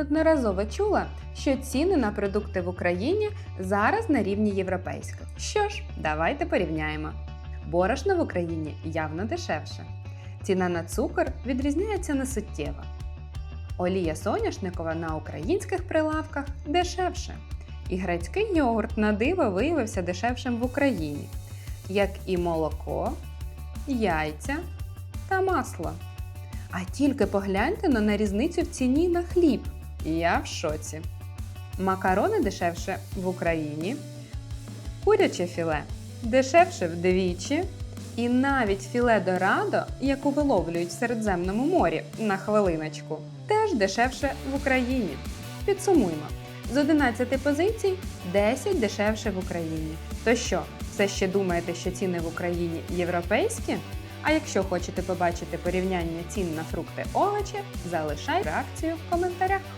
неодноразово чула, що ціни на продукти в Україні зараз на рівні європейських. Що ж, давайте порівняємо. Борошно в Україні явно дешевше. Ціна на цукор відрізняється несуттєво. Олія соняшникова на українських прилавках дешевше. І грецький йогурт на диво виявився дешевшим в Україні, як і молоко, яйця та масло. А тільки погляньте на різницю в ціні на хліб. Я в шоці. Макарони дешевше в Україні, куряче філе дешевше вдвічі, і навіть філе дорадо, яку виловлюють в Середземному морі на хвилиночку, теж дешевше в Україні. Підсумуємо: з 11 позицій 10 дешевше в Україні. То що, все ще думаєте, що ціни в Україні європейські? А якщо хочете побачити порівняння цін на фрукти овочі, залишайте реакцію в коментарях.